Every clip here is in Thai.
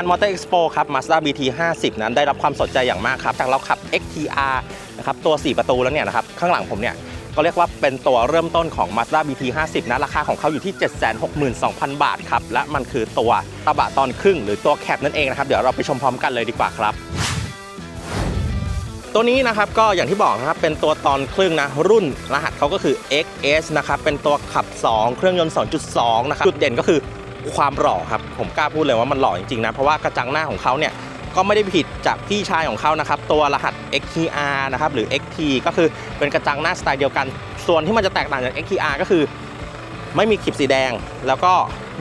าน Motor Expo ครับ Mazda BT 50 นั้นได้รับความสนใจอย่างมากครับจากเราขับ XTR นะครับตัว 4 ประตูแล้วเนี่ยนะครับข้างหลังผมเนี่ยก็เรียกว่าเป็นตัวเริ่มต้นของ Mazda BT 50 นะ ราคาของเขาอยู่ที่ 762,000 บาทครับ และมันคือตัวกระบะตอนครึ่ง หรือตัวแคปนั่นเองนะครับ เดี๋ยวเราไปชมพร้อมกันเลยดีกว่าครับ ตัวนี้นะครับก็อย่างที่บอกนะครับ เป็นตัวตอนครึ่งนะ รุ่นรหัสเขาก็คือ XS นะครับ เป็นตัวขับ 2 เครื่องยนต์ 2.2 นะครับ จุดเด่นก็คือ ความหล่อครับผมกล้าพูดเลยว่ามันหล่อจริงๆนะเพราะว่ากระจังหน้าของเขาเนี่ยก็ไม่ได้ผิดจากพี่ชายของเขานะครับ ตัวรหัส XTR นะครับหรือ XT ก็คือเป็นกระจังหน้าสไตล์เดียวกัน ส่วนที่มันจะแตกต่างจาก XTR ก็คือ ไม่มีขีบสีแดงแล้วก็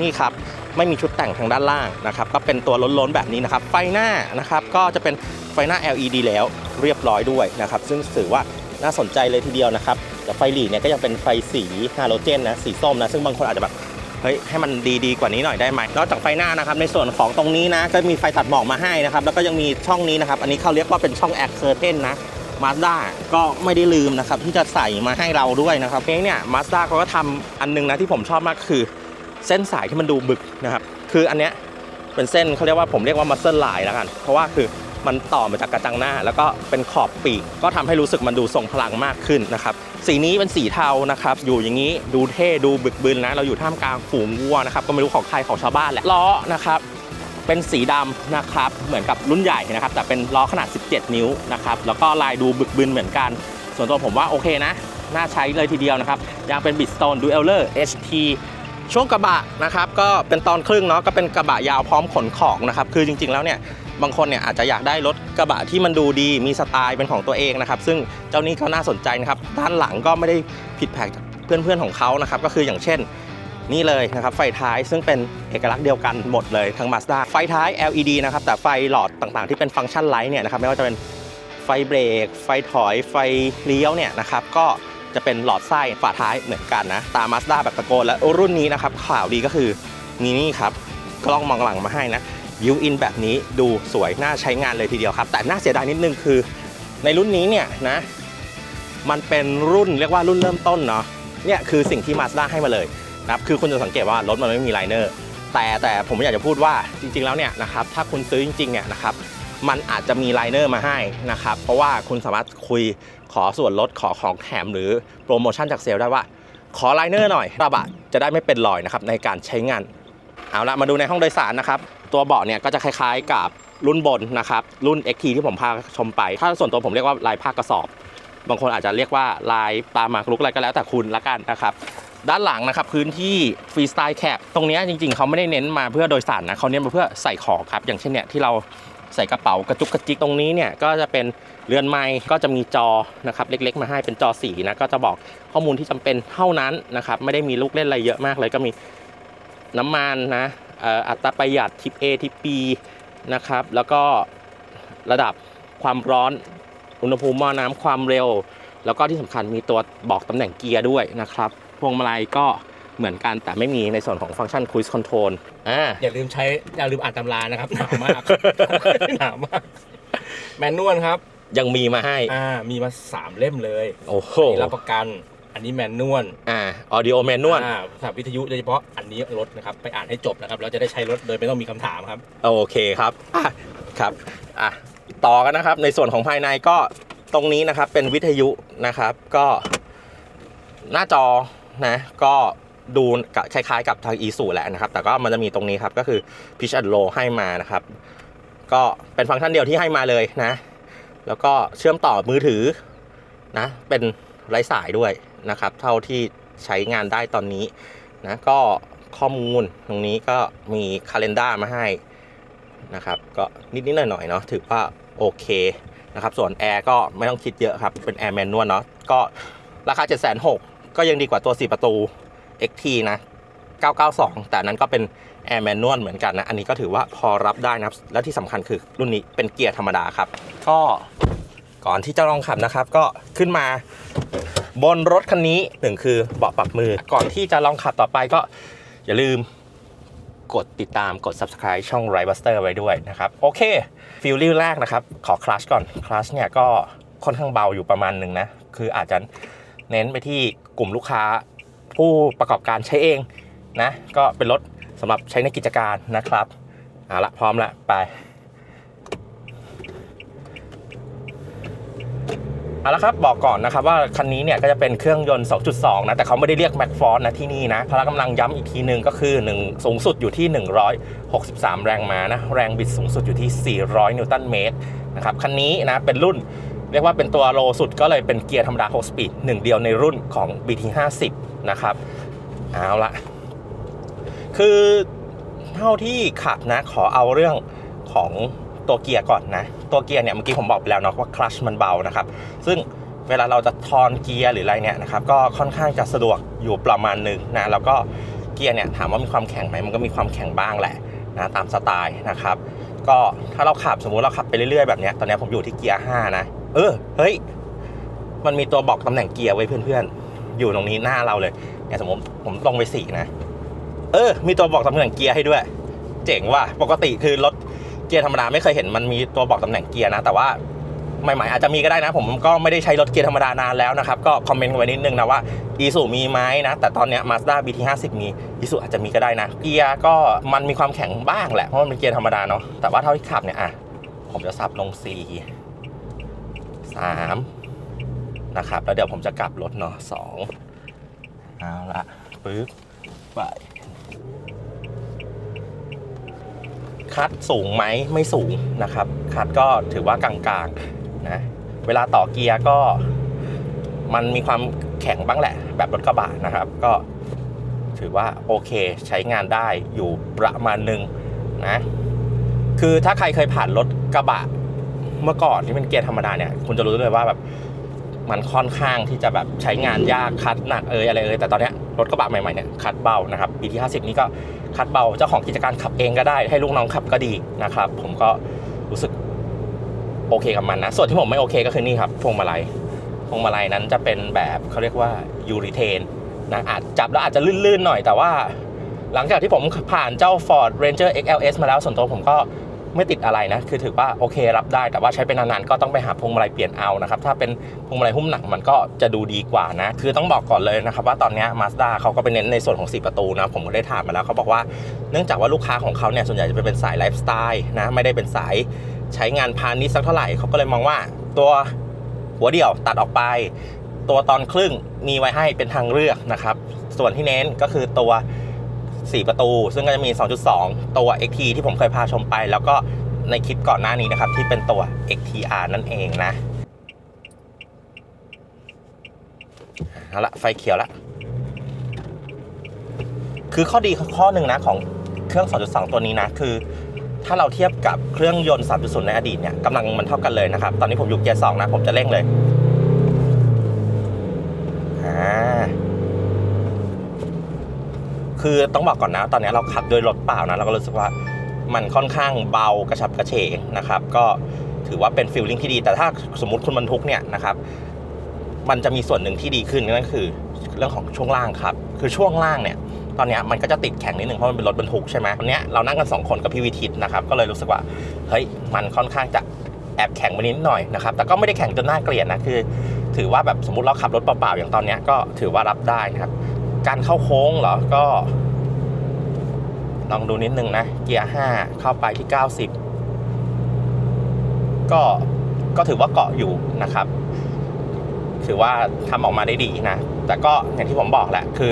นี่ครับไม่มีชุดแต่งทางด้านล่างนะครับ ก็เป็นตัวล้นๆแบบนี้นะครับ ไฟหน้านะครับก็จะเป็นไฟหน้า LED แล้วเรียบร้อยด้วยนะครับ ซึ่งถือว่าน่าสนใจเลยทีเดียวนะครับแต่ไฟหลีเนี่ยก็ยังเป็นไฟสีฮาโลเจนนะสีส้มนะซึ่งบางคนอาจจะแบบ เฮ้ยให้มันดีๆกว่านี้หน่อยได้ไหมนอกจากไฟหน้านะครับในส่วนของตรงนี้นะก็มีไฟตัดหมอกมาให้นะครับแล้วก็ยังมีช่องนี้นะครับอันนี้เขาเรียกว่าเป็นช่องแอคเซอร์เทนนะมาสด้าก็ไม่ได้ลืมนะครับที่จะใส่มาให้เราด้วยนะครับเพลงเนี่ยมาสด้าเขาก็ทำอันนึงนะที่ผมชอบมากคือ เส้นสายที่มันดูบึกนะครับคืออันเนี้ยเป็นเส้นเขาเรียกว่าผมเรียกว่ามัสเซิลไลน์แล้วกัน เพราะว่าคือมันต่อมาจากกระจังหน้า แล้วก็เป็นขอบปีกก็ทำให้รู้สึกมันดูทรงพลังมากขึ้นนะครับ สีนี้เป็นสีเทานะครับ อยู่อย่างนี้ดูเท่ดูบึกบึนนะ เราอยู่ท่ามกลางฝูงวัวนะครับ ก็ไม่รู้ของใครของชาวบ้านแหละล้อนะครับเป็นสีดำนะครับ เหมือนกับรุ่นใหญ่นะครับ แต่เป็นล้อขนาด 17 นิ้วนะครับ แล้วก็ลายดูบึกบึนเหมือนกัน ส่วนตัวผมว่าโอเคนะ น่าใช้เลยทีเดียวนะครับยังเป็น Bridgestone Dueler HT ช่วงกระบะนะครับ ก็เป็นตอนครึ่งเนาะ ก็เป็นกระบะยาวพร้อมขนของนะครับ คือจริงๆแล้วเนี่ย บางคนเนี่ยอาจจะอยากได้รถกระบะที่มันดูดีมีสไตล์เป็นของตัวเองนะครับซึ่งเจ้านี้ก็น่าสนใจนะครับด้านหลังก็ไม่ได้ผิดแผกจากเพื่อนๆของเขานะครับก็คืออย่างเช่นนี่เลยนะครับไฟท้ายซึ่งเป็นเอกลักษณ์เดียวกันหมดเลยทั้ง Mazda ไฟท้าย LED นะครับแต่ไฟหลอดต่างๆ ที่เป็นฟังก์ชันไลท์เนี่ยนะครับไม่ว่าจะเป็นไฟเบรก ไฟถอย ไฟเลี้ยวเนี่ยนะครับก็จะเป็นหลอดไส้ฝาท้ายเหมือนกันนะ ตาม Mazda แบบตะโกนและรุ่นนี้นะครับข่าวดีก็คือมีนี่ครับกล้องมองหลังมาให้นะ ยูอินแบบนี้ดูสวยน่าใช้งานเลยทีเดียวครับ แต่น่าเสียดายนิดนึงคือ ในรุ่นนี้เนี่ยนะ มันเป็นรุ่นเรียกว่ารุ่นเริ่มต้นเนาะเนี่ยคือสิ่งที่ Mazda ให้มาเลยนะครับคือคุณจะสังเกตว่ารถมันไม่มีไลเนอร์แต่แต่ผมอยากจะพูดว่าจริง ๆ แล้วเนี่ยนะครับถ้าคุณซื้อจริงๆเนี่ยนะครับมันอาจจะมีไลเนอร์มาให้นะครับ เพราะว่าคุณสามารถคุยขอส่วนลดขอของแถมหรือโปรโมชั่นจากเซลล์ได้ว่า ขอไลเนอร์หน่อยกระบะจะได้ไม่เป็นรอยนะครับในการใช้งาน เอาละมาดูในห้องโดยสารนะครับ ตัวเบาะเนี่ยก็จะคล้ายๆกับรุ่นบนนะครับ รุ่น XT ที่ผมพาชมไป ถ้าส่วนตัวผมเรียกว่าลายผ้ากระสอบ บางคนอาจจะเรียกว่าลายปลาหมากรุกอะไรก็แล้วแต่คุณละกันนะครับ ด้านหลังนะครับพื้นที่ฟรีสไตล์แคปตรงนี้จริงๆ เขาไม่ได้เน้นมาเพื่อโดยสารนะเขาเน้นมาเพื่อใส่ของครับ อย่างเช่นเนี่ยที่เราใส่กระเป๋ากระจุกกระจิกตรงนี้เนี่ยก็จะเป็นเรือนไม้ก็จะมีจอนะครับเล็ก ๆ มาให้เป็นจอสีนะก็จะบอกข้อมูลที่จำเป็นเท่านั้นนะครับไม่ได้มีลูกเล่นอะไรเยอะมากเลยก็มีน้ำมันนะ อ่ออัตราประหยัดทิป A ทิป B นะครับ แล้วก็ระดับความร้อน อุณหภูมิหม้อน้ำความเร็ว แล้วก็ที่สำคัญมีตัวบอกตำแหน่งเกียร์ด้วยนะครับ พวงมาลัยก็เหมือนกันแต่ไม่มีในส่วนของฟังก์ชัน Cruise Control อ่าอย่าลืมใช้อย่าลืมอ่านตำรานะครับหนาวมากหนาวมาก แมนนวลครับ ยังมีมาให้ อ่า มีมาสามเล่มเลย โอ้โหอันนี้รับประกัน อันนี้แมนนวลอ่า Audio Manual อ่าสำหรับวิทยุโดยเฉพาะอันนี้รถนะครับไปอ่านให้จบนะครับเราจะได้ใช้รถโดยไม่ต้องมีคำถามครับ โอเคครับอะครับอะต่อกันนะครับ ในส่วนของภายในก็ตรงนี้นะครับเป็นวิทยุนะครับ ก็หน้าจอนะก็ดูกับคล้ายๆกับทาง e s u แหละนะครับ แต่ก็มันจะมีตรงนี้ครับก็คือ pitch and roll ให้มานะครับ ก็เป็นฟังก์ชันเดียวที่ให้มาเลยนะ แล้วก็เชื่อมต่อมือถือนะเป็นไร้สายด้วย นะครับ เท่าที่ใช้งานได้ตอนนี้นะก็ข้อมูลตรงนี้ก็มีคาล endar มาให้นะครับ ก็นิดๆหน่อยๆเนาะถือว่าโอเคนะครับ ส่วนแอร์ก็ไม่ต้องคิดเยอะครับ เป็นแอร์แมนนวลเนาะก็ราคา 7 6 0 0 0ก็ยังดีกว่าตัว 4 ประตู XT นะ 992 แต่อันนั้นก็เป็นแอร์แมนนวลเหมือนกันนะ อันนี้ก็ถือว่าพอรับได้นะครับ และที่สำคัญคือรุ่นนี้เป็นเกียร์ธรรมดาครับ ก็ก่อนที่จะลองขับนะครับ ก็ขึ้นมา บนรถคันนี้หนึ่งคือเบาะปรับมือ ก่อนที่จะลองขับต่อไปก็อย่าลืมกดติดตามกด subscribe ช่อง r i b u s t e r ไว้ด้วยนะครับ โอเคฟิลลิ่งแรกนะครับ ขอคลัชก่อนคลัชเนี่ยก็ค่อนข้างเบาอยู่ประมาณหนึ่งนะ คืออาจจะเน้นไปที่กลุ่มลูกค้า ผู้ประกอบการใช้เองนะ ก็เป็นรถสำหรับใช้ในกิจการนะครับเอาละพร้อมละไป เอาละครับบอกก่อนนะครับว่าคันนี้เนี่ยก็จะเป็นเครื่องยนต์ 2.2 นะ แต่เขาไม่ได้เรียก m a c f o r c e นะที่นี่นะพละกำลังย้ำอีกทีหนึ่งก็คือ 1 สูงสุดอยู่ที่ 163 แรงม้านะ แรงบิดสูงสุดอยู่ที่ 400 นิวตันเมตรนะครับคันนี้นะเป็นรุ่นเรียกว่าเป็นตัวโลสุดก็เลยเป็นเกียร์ธรรมดา6สปีดหนึ่งเดียวในรุ่นของ BT 50 นะครับเอาละคือเท่าที่ขับนะขอเอาเรื่องของ ตัวเกียร์ก่อนนะ ตัวเกียร์เนี่ยเมื่อกี้ผมบอกไปแล้วเนาะว่าคลัชมันเบานะครับ ซึ่งเวลาเราจะทอนเกียร์หรืออะไรเนี่ยนะครับก็ค่อนข้างจะสะดวกอยู่ประมาณหนึ่งนะแล้วก็เกียร์เนี่ยถามว่ามีความแข็งไหมมันก็มีความแข็งบ้างแหละนะตามสไตล์นะครับ ก็ถ้าเราขับสมมุติเราขับไปเรื่อยๆแบบเนี้ยตอนนี้ผมอยู่ที่เกียร์5นะเออเฮ้ยมันมีตัวบอกตำแหน่งเกียร์ไว้เพื่อนๆ อยู่ตรงนี้หน้าเราเลยเนี่ยสมมติผมลงไปสี่นะ เออ มีตัวบอกตำแหน่งเกียร์ให้ด้วย เจ๋งว่ะปกติคือรถ เกียร์ธรรมดาไม่เคยเห็นมันมีตัวบอกตำแหน่งเกียร์นะ แต่ว่าใหม่ๆอาจจะมีก็ได้นะ ผมก็ไม่ได้ใช้รถเกียร์ธรรมดานานแล้วนะครับ ก็คอมเมนต์ไว้นิดนึงนะว่าอีซูมีไหมนะ แต่ตอนเนี้ย Mazda BT50 มีอีซูอาจจะมีก็ได้นะ เกียร์ก็มันมีความแข็งบ้างแหละ เพราะมันเป็นเกียร์ธรรมดาเนาะแต่ว่าเท่าที่ขับเนี่ยอะผมจะสับลง4 3นะครับ แล้วเดี๋ยวผมจะกลับรถเนาะ2เอาละปึ๊บไป คัดสูงไหมไม่สูงนะครับ คัดก็ถือว่ากลางๆนะเวลาต่อเกียร์ก็มันมีความแข็งบ้างแหละ แบบรถกระบะนะครับ ก็ถือว่าโอเคใช้งานได้อยู่ประมาณหนึ่งนะคือถ้าใครเคยผ่านรถกระบะเมื่อก่อนที่เป็นเกียร์ธรรมดาเนี่ย คุณจะรู้เลยว่าแบบ มันค่อนข้างที่จะแบบใช้งานยากคัดหนักเอยอะไรเอยแต่ตอนนี้รถกระบะใหม่ๆเนี่ยคัดเบานะครับปีที่ 50 นี่ก็คัดเบาเจ้าของกิจการขับเองก็ได้ ให้ลูกน้องขับก็ดีนะครับ ผมก็รู้สึกโอเคกับมันนะ ส่วนที่ผมไม่โอเคก็คือนี่ครับพวงมาลัยพวงมาลัยนั้นจะเป็นแบบเขาเรียกว่ายูริเทนนะอาจจับแล้วอาจจะลื่นๆหน่อยแต่ว่า หลังจากที่ผมผ่านเจ้า Ford Ranger XLS มาแล้วส่วนตัวผมก็ ไม่ติดอะไรนะ คือถือว่าโอเครับได้ แต่ว่าใช้เป็นนานๆก็ต้องไปหาพวงมาลัยเปลี่ยนเอานะครับ ถ้าเป็นพวงมาลัยหุ้มหนังมันก็จะดูดีกว่านะ คือต้องบอกก่อนเลยนะครับว่าตอนนี้มาสด้าเขาก็ไปเน้นในส่วนของ 4 ประตูนะ ผมก็ได้ถามมาแล้วเขาบอกว่า เนื่องจากว่าลูกค้าของเขาเนี่ยส่วนใหญ่จะเป็นสายไลฟ์สไตล์นะ ไม่ได้เป็นสายใช้งานพาณิชย์สักเท่าไหร่ เขาก็เลยมองว่าตัวหัวเดี่ยวตัดออกไป ตัวตอนครึ่งมีไว้ให้เป็นทางเลือกนะครับ ส่วนที่เน้นก็คือตัว 4 ประตู ซึ่งก็จะมี 2.2 ตัว XT ที่ผมเคยพาชมไป แล้วก็ในคลิปก่อนหน้านี้นะครับ ที่เป็นตัว XTR นั่นเองนะเอาละไฟเขียวละคือข้อดีข้อหนึ่งนะของเครื่อง 2.2 ตัวนี้นะ คือ ถ้าเราเทียบกับเครื่องยนต์ 3.0 ในอดีตเนี่ยกำลังมันเท่ากันเลยนะครับ ตอนนี้ผมอยู่เกียร์ 2 นะ ผมจะเร่งเลยอ่า คือต้องบอกก่อนนะ ตอนนี้เราขับโดยรถเปล่านะ เราก็รู้สึกว่ามันค่อนข้างเบากระฉับกระเฉงนะครับ ก็ถือว่าเป็นฟิลลิ่งที่ดี แต่ถ้าสมมติคุณบรรทุกเนี่ยนะครับ มันจะมีส่วนหนึ่งที่ดีขึ้นนั่นคือเรื่องของช่วงล่างครับ คือช่วงล่างเนี่ย ตอนนี้มันก็จะติดแข็งนิดนึงเพราะมันเป็นรถบรรทุกใช่ไหมวันนี้เรานั่งกันสองคนกับพี่วิทิตนะครับ ก็เลยรู้สึกว่า เฮ้ย มันค่อนข้างจะแอบแข็งไปนิดหน่อยนะครับ แต่ก็ไม่ได้แข็งจนน่าเกลียดนะ คือ ถือว่าแบบสมมติเราขับรถเปล่าๆอย่างตอนนี้ก็ถือว่ารับได้นะครับ การเข้าโค้งเหรอ ก็ ลองดูนิดนึงนะ เกียร์ 5 เข้าไปที่ 90 ก็ก็ถือว่าเกาะอยู่นะครับ ถือว่าทำออกมาได้ดีนะ แต่ก็อย่างที่ผมบอกแหละ คือ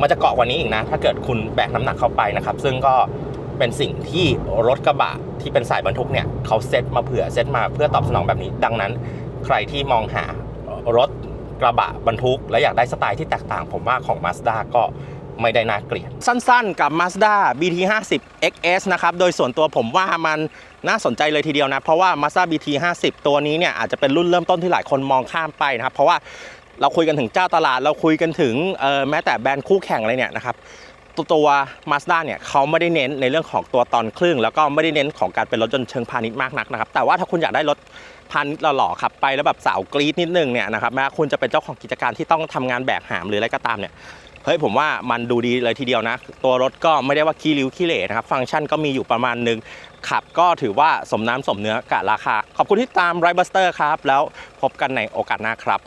มันจะเกาะกว่านี้อีกนะ ถ้าเกิดคุณแบกน้ำหนักเข้าไปนะครับ ซึ่งก็เป็นสิ่งที่รถกระบะที่เป็นสายบรรทุกเนี่ยเขาเซตมาเผื่อเซตมาเพื่อตอบสนองแบบนี้ ดังนั้น ใครที่มองหารถ กระบะบรรทุก และอยากได้สไตล์ที่แตกต่าง ผมว่าของ Mazda ก็ไม่ได้น่าเกลียด สั้นๆกับ Mazda BT50 XS นะครับ โดยส่วนตัวผมว่ามันน่าสนใจเลยทีเดียวนะ เพราะว่า Mazda BT50 ตัวนี้เนี่ยอาจจะเป็นรุ่นเริ่มต้นที่หลายคนมองข้ามไปนะครับ เพราะว่าเราคุยกันถึงเจ้าตลาด เราคุยกันถึงแม้แต่แบรนด์คู่แข่งอะไรเนี่ยนะครับตัวตัว Mazda เนี่ยเขาไม่ได้เน้นในเรื่องของตัวตอนครึ่ง แล้วก็ไม่ได้เน้นของการเป็นรถยนต์เชิงพาณิชย์มากนักนะครับ แต่ว่าถ้าคุณอยากได้รถ พาณิชย์หล่อๆขับไปแล้วแบบสาวกรี๊ดนิดนึงเนี่ยนะครับแม้คุณจะเป็นเจ้าของกิจการที่ต้องทำงานแบกหามหรืออะไรก็ตามเนี่ยเฮ้ยผมว่ามันดูดีเลยทีเดียวนะ ตัวรถก็ไม่ได้ว่าขี้ริ้วขี้เหร่นะครับ ฟังก์ชันก็มีอยู่ประมาณหนึง ขับก็ถือว่าสมน้ำสมเนื้อกับราคา ขอบคุณที่ตามไรบัสเตอร์ครับ แล้วพบกันในโอกาสหน้าครับ